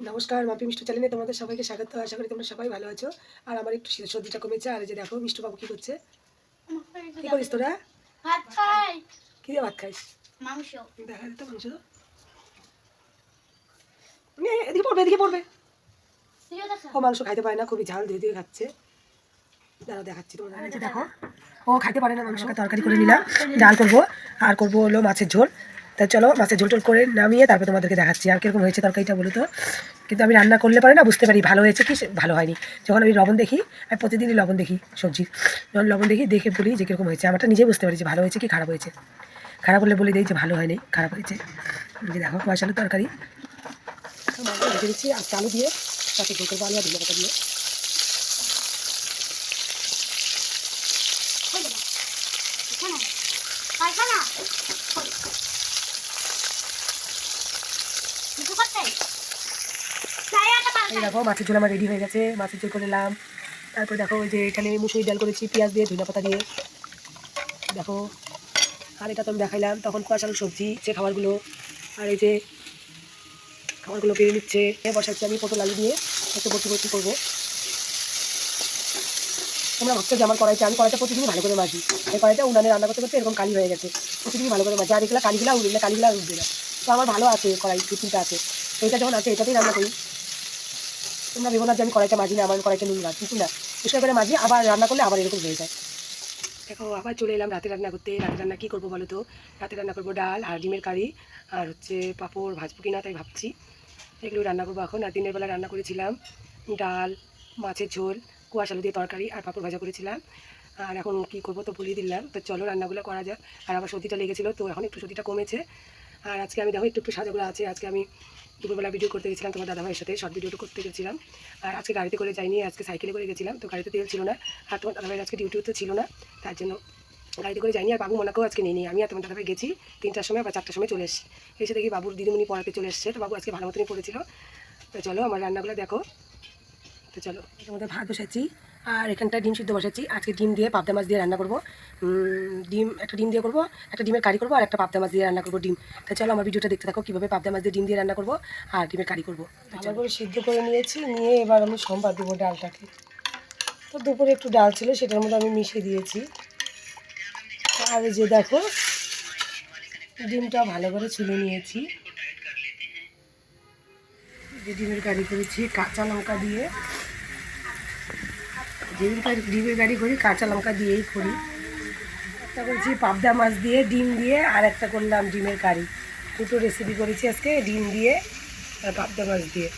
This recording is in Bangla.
নমস্কার মাপি মিষ্টি চ্যানেলে তোমাদের সবাইকে স্বাগত। আশা করি তোমরা সবাই ভালো আছো। আর আমার একটু শীত- সর্দিটা কমেছে আর যে দেখো মিষ্টু বাবু কি করছে? কি করিস তোরা? ভাত খাই। কি দিয়ে ভাত খাইস? মাংস। দেখা যেত মাংস। নে, এদিকে পড়বে এদিকে পড়বে। ও মাংস খাইতে পারে না খুবই ঝাল ধুয়ে দিয়ে খাচ্ছে। দাঁড়াও দেখাচ্ছি তোমরা দেখো। ও খাইতে পারে না মাংসটা তরকারি করে নিলাম। ডাল করব আর করব হলো মাছের ঝোল। তা চলো মাছের ঝোল টোল করে নামিয়ে তারপর তোমাদেরকে দেখাচ্ছি। আর কীরকম হয়েছে তরকারিটা বলো তো? কিন্তু আমি রান্না করলে পারে না, বুঝতে পারি ভালো হয়েছে কি ভালো হয়নি। যখন আমি লবণ দেখি আমি প্রতিদিনই লবণ দেখি সবজি, যখন লবণ দেখি, দেখে বলি যে কীরকম হয়েছে। আমারটা নিজেই বুঝতে পারি যে ভালো হয়েছে কি, খারাপ হয়েছে। খারাপ হলে বলে দিই যে ভালো হয়নি, খারাপ হয়েছে। যে দেখো মশালু তরকারি। দিচ্ছি আর আলু দিয়ে আর ধনে দিয়ে। পায়খানা। দেখো, মাছের ঝোল আমার রেডি হয়ে গেছে। মাছের ঝোল করে নিলাম। তারপর দেখো যে এখানে মুসুরি ডাল করেছি, পেঁয়াজ দিয়ে ধনে পাতা দিয়ে। দেখো, আর এটা তো আমি দেখাইলাম, তখন কুয়াশ আলু সবজি, যে খাবারগুলো, আর এই যে খাবারগুলো পেরে নিচ্ছে বসাচ্ছি আমি পটল আলু দিয়ে, একটু বসে বসে করব। তোমরা ভাবছ যে আমার কড়াইটা আমি কড়াইটা প্রতিদিনই ভালো করে মাজি। এই কড়াইটা উনানে রান্না করতে করতে এরকম কালি হয়ে গেছে। প্রতিদিনই ভালো করে মাজি। আর এগুলো কালিগুলা উঠবে না, কালিগুলা উঠবে না। তো আমার ভালো আছে কড়াই দু তিনটা আছে। এটা যখন আছে, এটাতেই রান্না করি। তোমরা ভেবো না যে আমি কড়াইটা মাজি না, আমার কড়াইটা নুন না না। পরিষ্কার করে মাজি, আবার রান্না করলে আবার এরকম হয়ে যায়। দেখো, আবার চলে এলাম রাতে রান্না করতে। রাতে রান্না কী করব বলো তো? রাতে রান্না করব ডাল আর ডিমের কারি আর হচ্ছে পাঁপড় ভাজবো কিনা তাই ভাবছি। এগুলো রান্না করব এখন। আর দিনের বেলা রান্না করেছিলাম ডাল, মাছের ঝোল, কুয়াশ আলু দিয়ে তরকারি আর পাঁপড় ভাজা করেছিলাম। আর এখন কী করব তো বলিয়ে দিলাম। তো চলো রান্নাগুলো করা যাক। আর আবার সর্দিটা লেগেছিলো, তো এখন একটু সর্দিটা কমেছে। আর আজকে আমি দেখো, একটু একটু সাজাগুলো আছে। আজকে আমি দুপুরবেলা ভিডিও করতে গেছিলাম, তোমার দাদাভাইয়ের সাথে শর্ট ভিডিওটা করতে গেছিলাম। আর আজকে গাড়িতে করে যাইনি, আজকে সাইকেলে করে গেছিলাম, তো গাড়িতে তেল ছিল না। আর তোমার দাদাভাইয়ের আজকে ডিউটিও তো ছিল না, তার জন্য গাড়িতে করে যাইনি। আর বাবু মোনাকেও আজকে নিয়ে নিই আমি আর তোমার দাদাভাই গেছি তিনটার সময় বা চারটার সময় চলে এসেছি। এসে দেখি বাবুর দিদিমণি পড়াতে চলে এসছে, তো বাবু আজকে ভালো মতনই পড়েছিল। তো চলো, আমার রান্নাগুলো দেখো। তো চলো মধ্যে ভাত বসাচ্ছি। আর এখানটা ডিম সিদ্ধ বসাচ্ছি। আজকে ডিম দিয়ে পাবদা মাছ দিয়ে রান্না করব। ডিম, একটা ডিম দিয়ে করব, একটা ডিমের কারি করব, আর একটা পাবদা মাছ দিয়ে রান্না করব ডিম। তো চলো আমার ভিডিওটা দেখতে থাকো, কীভাবে পাবদা মাছ দিয়ে ডিম দিয়ে রান্না করব আর ডিমের কারি করব। ভালো সিদ্ধ করে নিয়েছি, নিয়ে এবার আমি সোমবার দেবো ডালটাকে। তো দুপুরে একটু ডাল ছিল, সেটার মধ্যে আমি মিশিয়ে দিয়েছি। আর যে দেখো, ডিমটা ভালো করে ছুলে নিয়েছি। যে ডিমের কারি করেছি, কাঁচা লঙ্কা দিয়ে। ডিমের কাজ ডিমের কারি করি, কাঁচা লঙ্কা দিয়েই করি। একটা করেছি পাবদা মাছ দিয়ে, ডিম দিয়ে, আর একটা করলাম ডিমের কারি। দুটো রেসিপি করেছি আজকে, ডিম দিয়ে আর পাবদা মাছ দিয়ে।